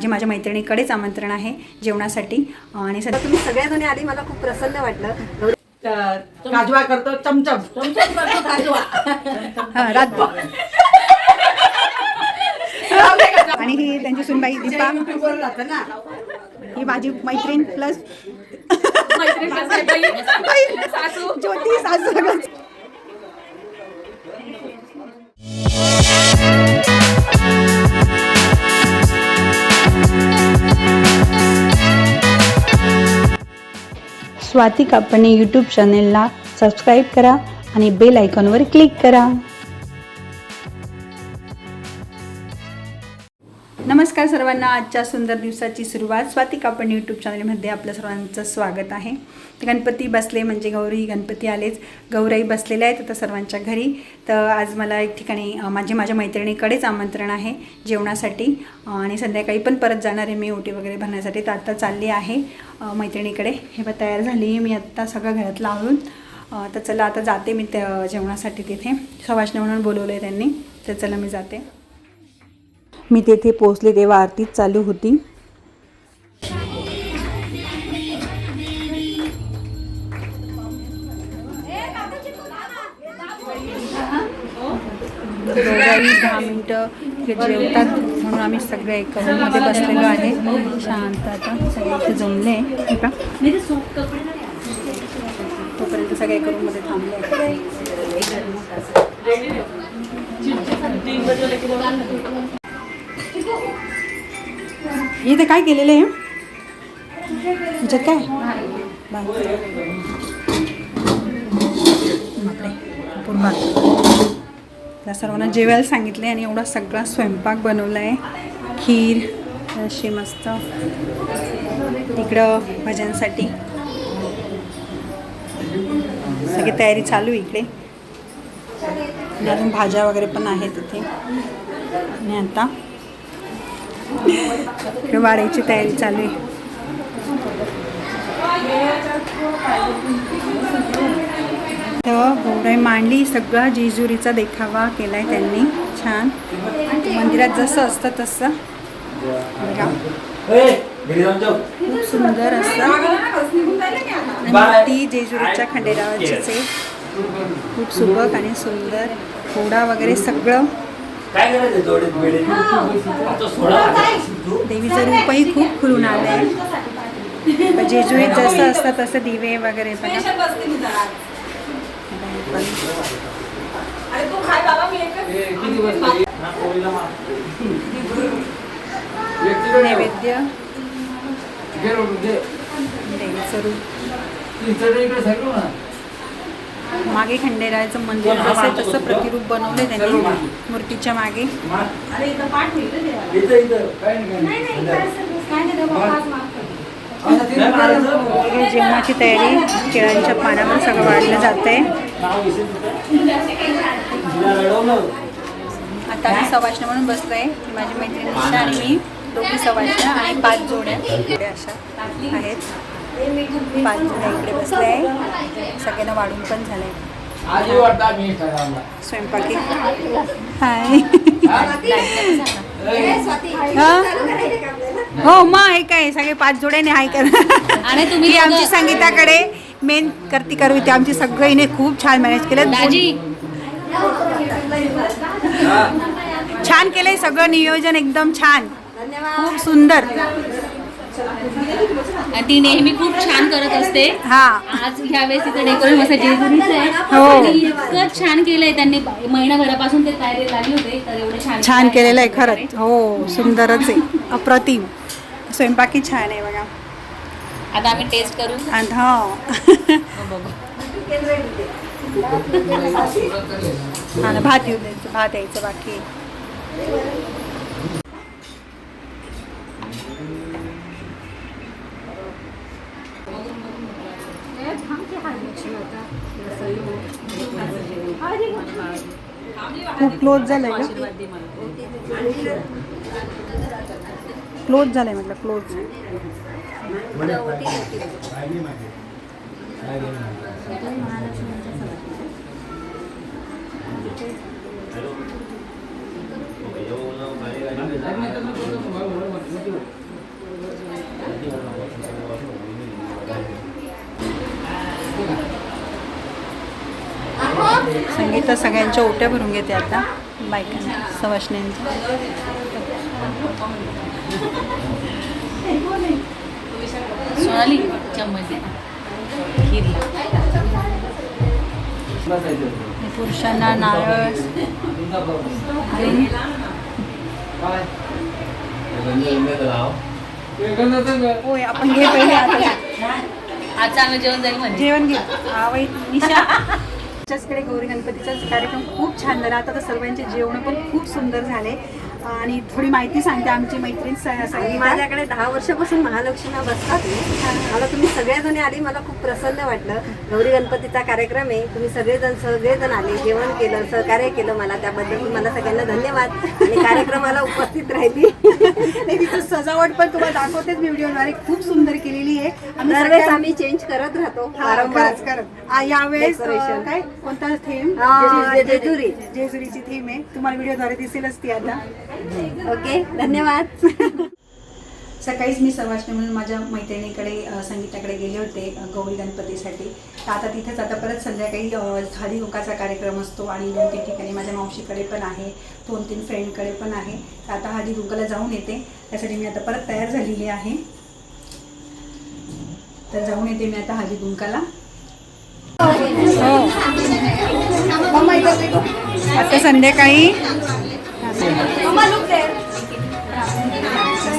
जे माझ्या मैत्रिणीकडेच आमंत्रण आहे जेवणासाठी. आणि सध्या तुम्ही सगळ्याजणी आली मला खूप प्रसन्न वाटलं. काजवा करतो चमचम. हा, रातभर. आणि ही त्यांची सुनबाई दीपा. ना ही माझी मैत्रीण प्लस ज्योती सासू. स्वाती कापणे यूट्यूब चॅनेलला सबस्क्राईब करा आणि बेल आयकॉनवर क्लिक करा. नमस्कार सर्वांना. आजच्या सुंदर दिवसाची सुरुवात स्वाती कापड यूट्यूब चॅनलमध्ये आपलं सर्वांचं स्वागत आहे. गणपती बसले म्हणजे गौरी गणपती आलेच. गौराई बसलेल्या आहेत आता सर्वांच्या घरी. तर आज मला एक ठिकाणी माझे माझ्या मैत्रिणीकडेच आमंत्रण आहे जेवणासाठी. आणि संध्याकाळी पण परत जाणार आहे मी ओटी वगैरे भरण्यासाठी. तर आता चालली आहे मैत्रिणीकडे. हे बघ तयार झाली आहे मी आत्ता सगळं घरात लावून. तर चला आता जाते मी त्या जेवणासाठी तिथे. सवाष्ण म्हणून बोलवलं आहे त्यांनी. तर चला मी जाते. मी तेथे पोचले तेव्हा आरतीच चालू होती. दहा मिनटं इथे जेवतात म्हणून आम्ही सगळे एका रूममध्ये बसलेलो आहे. शांत आता सगळे इथे जमले. हे का तोपर्यंत सगळे एका रूममध्ये थांबले. इथे काय केलेलं आहे? ह्याच्यात काय? बापरे. त्या सर्वांना जेवायला सांगितले आणि एवढा सगळा स्वयंपाक बनवला आहे खीर अशी मस्त. तिकडं भजनसाठी सगळी तयारी चालू आहे इकडे. अजून भाज्या वगैरे पण आहेत तिथे आणि आता इकडे वाढायची तयारी चालू आहे. तर गौराई मांडली सगळा जेजुरीचा देखावा केलाय त्यांनी. छान. मंदिरात जसं असतं तसं. खूप सुंदर असतं आणि जेजुरीच्या खंडेरावाचीच आहे. खूप सुबक आणि सुंदर. घोडा वगैरे सगळं. काय करायचं आता सोडा देवीचं रूपही खूप खुलून आलं आहे जेजुरीत जसं असतं तसं दिवे वगैरे नैवेद्य. देवीचं रूप मागे खंडेरायाचं मंदिर जसं आहे तसं प्रतिरूप बनवले त्यांनी मूर्तीच्या मागे. इथं इथं काय नाही इकडे जेवणाची तयारी केळांच्या पानावर सगळं वाढलं जात आहे आता आम्ही सवाष्ण म्हणून बसलो आहे माझी मैत्रीण आणि मी. दोघी सवाष्ण आणि पाच जोड्या अशा आहेत. पाच जोड्या इकडे बसल्या आहे. सगळ्यांना वाढून पण मी Instagramला. स्वयंपाकी. हाय. हा? हो मग हे काय सगळे पाच जोड्याने हाय कर. आणि तुम्ही आमची संगीताकडे मेन करती करू. इथे आमची सगळीने खूप छान मॅनेज केलं. छान केलंय सगळं नियोजन एकदम छान. खूप सुंदर. ती नेहमी खूप छान करत असते. हा. आज ह्या वेळेस तिचं डेकोरेशन मस्त जेजुरीचं आहे. हो. आणि इतकं छान केलंय त्यांनी. महिनाभरापासून ते तयारी लागली होते तर एवढं छान छान केलेलं आहे खरंच. हो सुंदरच आहे. अप्रतिम. स्वयंपाकी छान आहे बघा. आता आम्ही टेस्ट करू आणि हो. हा ना भात येऊ द्यायचं. भात यायचं बाकी. खूप क्लोज झालंय का क्लोज झालंय म्हटलं क्लोज हॅलो. संगीता सगळ्यांच्या ओट्या भरून घेते आता. बायकांना सवाशण्यांच्या सोनाली चम्मच पुरुषांना नारळ. होय आपण घे पहिले आता. आज चांगलं जेवण जाईल म्हणजे जेवण घे. हा वै निशा. आमच्याचकडे गौरी गणपतीचा कार्यक्रम खूप छान झाला. आता तर सर्वांचे जेवण पण खूप सुंदर झाले. आणि थोडी माहिती सांगते आमची मैत्रीण माझ्याकडे दहा वर्षापासून महालक्ष्मी बसतात. मी. मला तुम्ही सगळेजण आली मला खूप प्रसन्न वाटलं. गौरी गणपतीचा कार्यक्रम आहे. तुम्ही सगळेजण सगळेजण आले जेवण केलं सहकार्य केलं मला. त्याबद्दल तुम्हाला सगळ्यांना धन्यवाद. आणि कार्यक्रमाला उपस्थित राहिली. नाही, तिचं सजावट पण तुम्हाला दाखवतेच मी व्हिडिओद्वारे. खूप सुंदर केलेली आहे. आम्ही दरवेळेस सगळ्या- आम्ही चेंज करत राहतो हा, वारंवार. खरंच, खरंच. आ, यावेळेस अं, Decoration. काय? कोणता थीम हा, जेजुरी. जेजुरीची थीम आहे. तुम्हाला व्हिडिओद्वारे दिसेलच ती आता. ओके धन्यवाद. सकाळीच मी सवाष्णी म्हणून माझ्या मैत्रिणीकडे संगीताकडे गेले होते गौरी गणपतीसाठी. तर आता तिथेच आता परत संध्याकाळी हळदी कुंकाचा कार्यक्रम असतो आणि दोन तीन ठिकाणी माझ्या मावशीकडे पण आहे दोन तीन फ्रेंडकडे पण आहे. तर आता हळदी कुंकाला जाऊन येते. त्यासाठी मी आता परत तयार झालेली आहे. तर जाऊन येते मी आता हळदी कुंकाला आता संध्याकाळी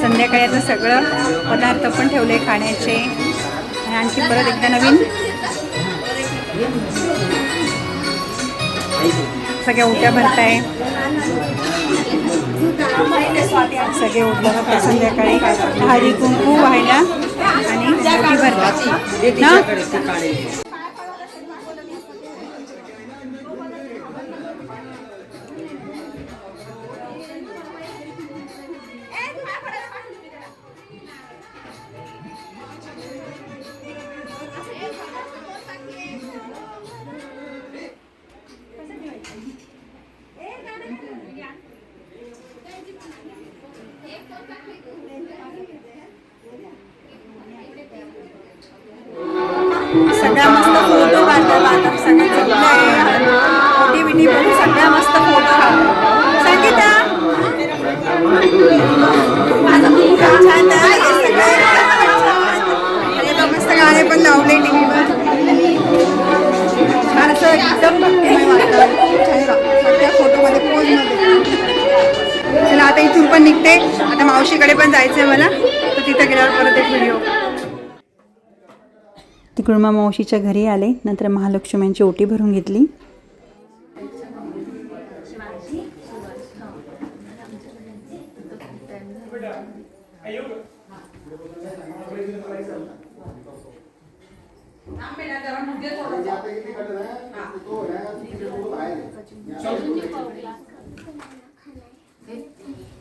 संध्याकाळी आता सगळं पदार्थ पण ठेवले खाण्याचे. आणि आणखी परत एकदा नवीन सगळ्या उट्या भरताय. सगळे उठल्या भरतात संध्याकाळी. हळदी कुंकू व्हायला आणि भरतात. ना? सगळ्या मस्त फोटो काढतात आता सगळं जमलंय मोठी विटी बघून सगळ्या मस्त फोटो काढतात संगीता? माझं खूप छान आहे. मस्त गाणे पण लावले टीव्हीवर छान असं एकदम छान सगळ्या फोटोमध्ये पोजमध्ये चला आता इथून पण निघते. आता मावशीकडे पण जायचंय मला. तर तिथं गेल्यावर परत एक व्हिडिओ तिकडून मग मावशीच्या घरी आले. नंतर महालक्ष्म्यांची ओटी भरून घेतली.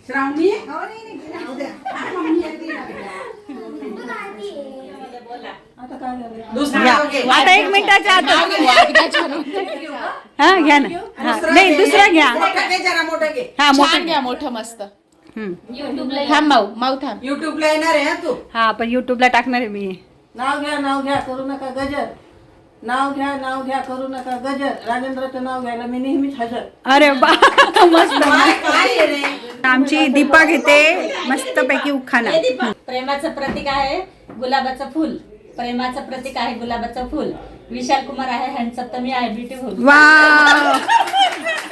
श्रावणी? आता एक मिनिटाच्या आत हा? घ्या ना. हा. नाही दुसरा घ्या. मोठं घे जरा मोठं घे. हा मोठा छान घ्या. मोठं मस्त. हम्म. थांब माऊ माऊ थांब. युट्यूबला येणार आहे हा तू? हा आपण युट्यूबला टाकणार आहे मी. नाव घ्या नाव घ्या करू नका गजर. नाव घ्या नाव घ्या करू नका गजर. राजेंद्राचं नाव घ्यायला मी नेहमीच हजर. अरे बा मस्त काय काय आहे रे? आमची दीपा घेते मस्त पैकी उखाना प्रेमाचं प्रतीक आहे गुलाबाचं फुल. प्रेमाचं प्रतीक आहे गुलाबाचं फुल. विशाल कुमार आहे हँडसप्तमी आहे ब्युटीफुल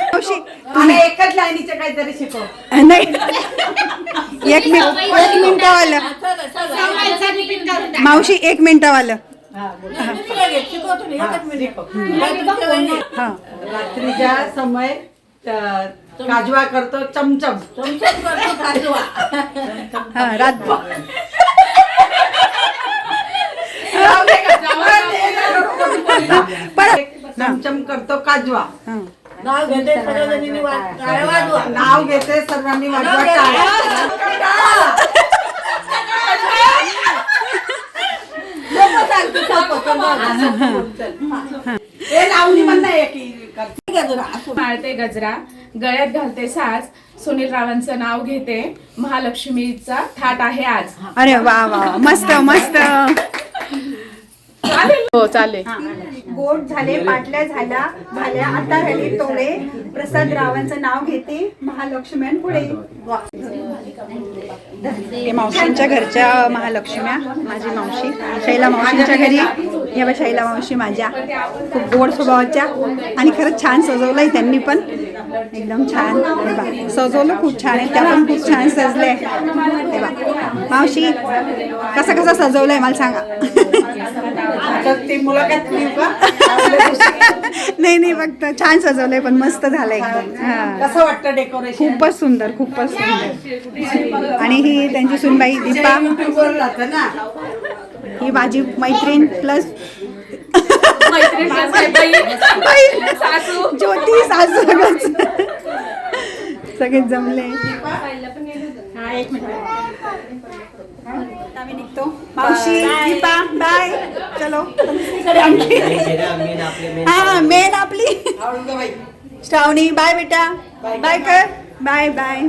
मावशी मला एकच लाईनीचे काहीतरी शिकव. नाही. एक मिनिट एक मिनिटावालं. मावशी एक मिनिटावालं. मी एकच मिनिट? हा रात्रीच्या समय अ, काजवा करतो चमचम. तुमच्याच करतो काजवा. हा रात चमचम करतो काजवा. हा. नाव घेते वाजवा? नाव घेते सर्वांनी वाजवा. ए लावणी गजरा गळ्यात घालते साज सुनील रावांचं नाव घेते. महालक्ष्मीचा थाट आहे आज. अरे वा वा. मस्त मस्त. हो चालेल. गोड झाले पाटल्या झाल्या झाल्या आता राहिले तोडे. प्रसाद रावांचं नाव घेते महालक्ष्म्यान पुढे. हे मावशींच्या घरच्या महालक्ष्म्या माझी मावशी. शैला मावशींच्या घरी. हे बघ शैला मावशी माझ्या. खूप गोड स्वभावाच्या आणि खरंच छान सजवलंय त्यांनी पण. एकदम छान. बघ सजवलं खूप छान आहे. त्या पण खूप छान सजले हे बघ. मावशी कसं कसं सजवलंय मला सांगा. ती मुलाखत नाही नाही फक्त छान सजवलंय पण मस्त झालंय एकदम. हा. कसं वाटतं डेकोरेशन खूपच सुंदर खूपच सुंदर. आणि ही त्यांची सुनबाई दीपा. ही माझी मैत्रीण प्लस ज्योती सासू. सगळंच सगळेच जमले आम्ही निघतो. मावशी दीपा बाय चलो. हा मेन आपली. श्रावणी बाय बेटा. बाय कर. बाय बाय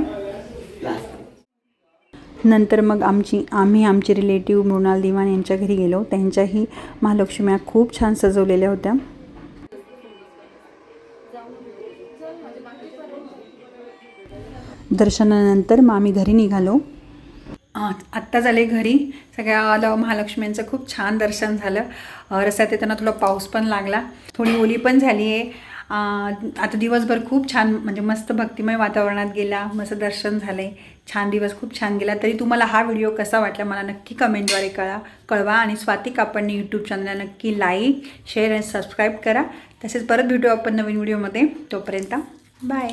नंतर मग आमची आम्ही आमचे रिलेटिव्ह मृणाल दिवाण यांच्या घरी गेलो. त्यांच्याही महालक्ष्म्या खूप छान सजवलेल्या होत्या. दर्शनानंतर मग आम्ही घरी निघालो. आत्ता झाले घरी. सगळ्या महालक्ष्मींचं खूप छान दर्शन झालं. रस्त्यात येताना थोडा पाऊस पण लागला. थोडी ओली पण झाली आहे आता दिवसभर खूप छान म्हणजे मस्त भक्तिमय वातावरणात गेला. मस्त दर्शन झालं. आहे छान दिवस खूप छान गेला. तरी तुम्हाला हा व्हिडिओ कसा वाटला मला नक्की कमेंटद्वारे कळा कळवा आणि स्वाती कापडने यूट्यूब चॅनलला नक्की लाईक शेअर आणि सबस्क्राईब करा. तसेच परत भेटू आपण नवीन व्हिडिओमध्ये. तोपर्यंत बाय